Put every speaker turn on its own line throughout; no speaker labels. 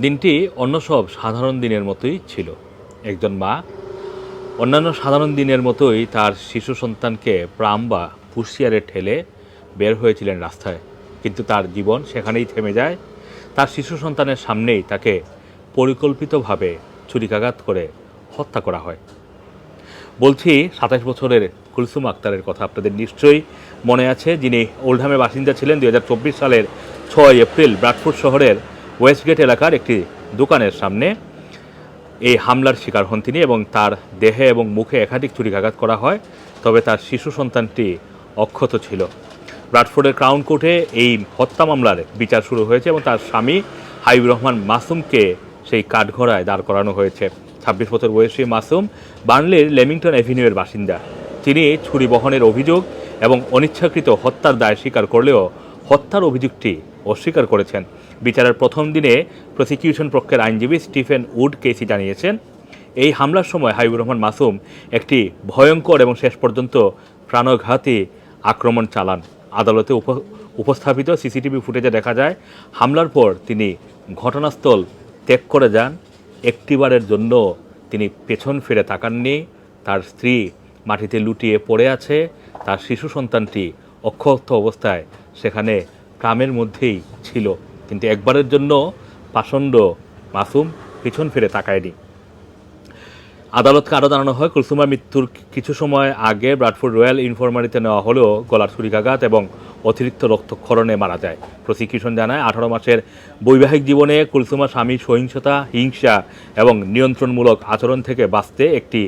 দিনটি অন্য সব সাধারণ দিনের মতোই ছিল। একজন মা অন্যান্য সাধারণ দিনের মতোই তার শিশু সন্তানকে প্রাম বা পুষিয়ারে ঠেলে বের হয়েছিলেন রাস্তায়। কিন্তু তার জীবন সেখানেই থেমে যায়। তার শিশু সন্তানের সামনেই তাকে পরিকল্পিতভাবে ছুরিকাঘাত করে হত্যা করা হয়। বলছি, সাতাশ বছরের কুলসুম আক্তারের কথা আপনাদের নিশ্চয়ই মনে আছে, যিনি ওল্ডহামের বাসিন্দা ছিলেন দু হাজার চব্বিশ সালের ছয় এপ্রিল ব্রাডফোর্ড শহরের ওয়েস্টগেট এলাকার একটি দোকানের সামনে এই হামলার শিকার হন তিনি এবং তার দেহে এবং মুখে একাধিক ছুরিকাঘাত করা হয়, তবে তার শিশু সন্তানটি অক্ষত ছিল। ব্রাডফোর্ডের ক্রাউন কোর্টে এই হত্যা মামলার বিচার শুরু হয়েছে এবং তার স্বামী হাবিবুর রহমান মাসুমকে সেই কাঠঘোড়ায় দাঁড় করানো হয়েছে। ছাব্বিশ বছর বয়সী মাসুম বার্নলির লেমিংটন অ্যাভিনিউয়ের বাসিন্দা। তিনি ছুরি বহনের অভিযোগ এবং অনিচ্ছাকৃত হত্যার দায় স্বীকার করলেও হত্যার অভিযোগটি অস্বীকার করেছেন। বিচারের প্রথম দিনে প্রসিকিউশন পক্ষের আইনজীবী স্টিফেন উড কেসি জানিয়েছেন, এই হামলার সময় হাবিবুর রহমান মাসুম একটি ভয়ঙ্কর এবং শেষ পর্যন্ত প্রাণঘাতী আক্রমণ চালান। আদালতে উপ- উপস্থাপিত সিসিটিভি ফুটেজে দেখা যায়, হামলার পর তিনি ঘটনাস্থল ত্যাগ করে যান। একটিবারের জন্য তিনি পেছন ফিরে তাকাননি। তার স্ত্রী মাটিতে লুটিয়ে পড়ে আছে। তার শিশু সন্তানটি অক্ষত অবস্থায় সেখানে গ্রামের মধ্যেই ছিল। কিন্তু একবারের জন্য পাষণ্ড মাসুম পিছন ফিরে তাকায়নি। আদালতকে আরও জানানো হয়, কুলসুমার মৃত্যুর কিছু সময় আগে ব্রাডফোর্ড রয়্যাল ইনফরমারিতে নেওয়া হলেও গলার ছুরিকাঘাত এবং অতিরিক্ত রক্তক্ষরণে মারা যায়। প্রসিকিউশন জানায়, আঠারো মাসের বৈবাহিক জীবনে কুলসুমার স্বামীর সহিংসতা, হিংসা এবং নিয়ন্ত্রণমূলক আচরণ থেকে বাঁচতে একটি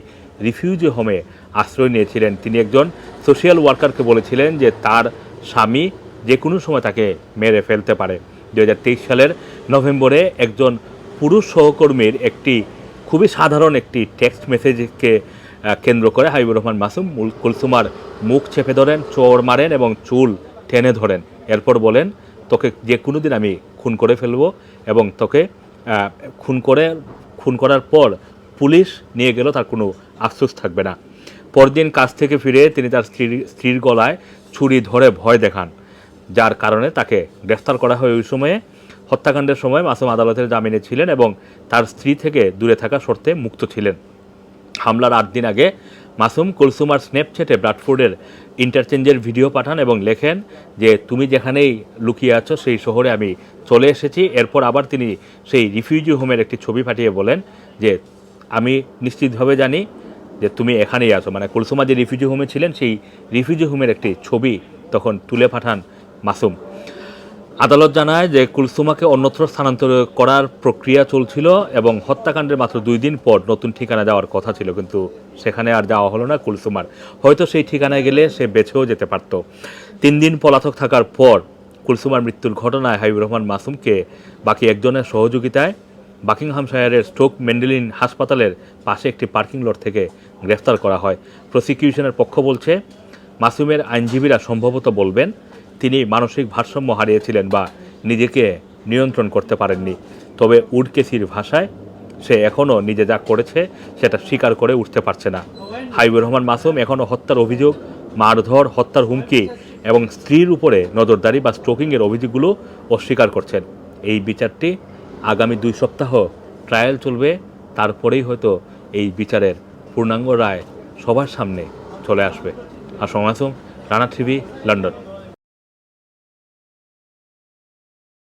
রিফিউজি হোমে আশ্রয় নিয়েছিলেন। তিনি একজন সোশিয়াল ওয়ার্কারকে বলেছিলেন যে তার স্বামী যে কোনো সময় তাকে মেরে ফেলতে পারে। দু হাজার তেইশ সালের নভেম্বরে একজন পুরুষ সহকর্মীর একটি খুবই সাধারণ একটি টেক্সট মেসেজকে কেন্দ্র করে হাবিবুর রহমান মাসুম কুলসুমার মুখ চেপে ধরেন, চোর মারেন এবং চুল টেনে ধরেন। এরপর বলেন, তোকে যে কোনো দিন আমি খুন করে ফেলব এবং তোকে খুন করে, খুন করার পর পুলিশ নিয়ে গেল তার কোনো আফসোস থাকবে না। পরদিন কাজ থেকে ফিরে তিনি তার স্ত্রীর স্ত্রীর গলায় ছুরি ধরে ভয় দেখান। যার কারণে তাকে গ্রেফতার করা হয় ওই সময়ে। হত্যাকাণ্ডের সময় মাসুম আদালতের জামিনে ছিলেন এবং তার স্ত্রী থেকে দূরে থাকা শর্তে মুক্ত ছিলেন। হামলার আট দিন আগে মাসুম কুলসুমার স্ন্যাপচ্যাটে ব্রাডফোর্ডের ইন্টারচেঞ্জের ভিডিও পাঠান এবং লেখেন যে, তুমি যেখানেই লুকিয়ে আছো সেই শহরে আমি চলে এসেছি। এরপর আবার তিনি সেই রিফিউজি হোমের একটি ছবি পাঠিয়ে বলেন যে, আমি নিশ্চিতভাবে জানি যে তুমি এখানেই আছো। মানে কুলসুমা যে রিফিউজি হোমে ছিলেন, সেই রিফিউজি হোমের একটি ছবি তখন তুলে পাঠান মাসুম। আদালত জানায় যে কুলসুমাকে অন্যত্র স্থানান্তর করার প্রক্রিয়া চলছিল এবং হত্যাকাণ্ডের মাত্র দুই দিন পর নতুন ঠিকানা যাওয়ার কথা ছিল, কিন্তু সেখানে আর যাওয়া হলো না কুলসুমার। হয়তো সেই ঠিকানায় গেলে সে বেছেও যেতে পারত। তিন দিন পলাতক থাকার পর কুলসুমার মৃত্যুর ঘটনায় হাবিবুর রহমান মাসুমকে বাকি একজনের সহযোগিতায় বাকিংহামশায়ারের স্ট্রোক মেন্ডেলিন হাসপাতালের পাশে একটি পার্কিং লট থেকে গ্রেফতার করা হয়। প্রসিকিউশনের পক্ষ বলছে, মাসুমের আইনজীবীরা সম্ভবত বলবেন তিনি মানসিক ভারসাম্য হারিয়েছিলেন বা নিজেকে নিয়ন্ত্রণ করতে পারেননি। তবে উডকেসির ভাষায় সে এখনও নিজে যা করেছে সেটা স্বীকার করে উঠতে পারছে না। হাইবুর রহমান মাসুম এখনও হত্যার অভিযোগ, মারধর, হত্যার হুমকি এবং স্ত্রীর উপরে নজরদারি বা স্ট্রোকিংয়ের অভিযোগগুলো অস্বীকার করছেন। এই বিচারটি আগামী দুই সপ্তাহ ট্রায়াল চলবে, তারপরেই হয়তো এই বিচারের পূর্ণাঙ্গ রায় সবার সামনে চলে আসবে। আর সমাসুম রানা টিভি, লন্ডন।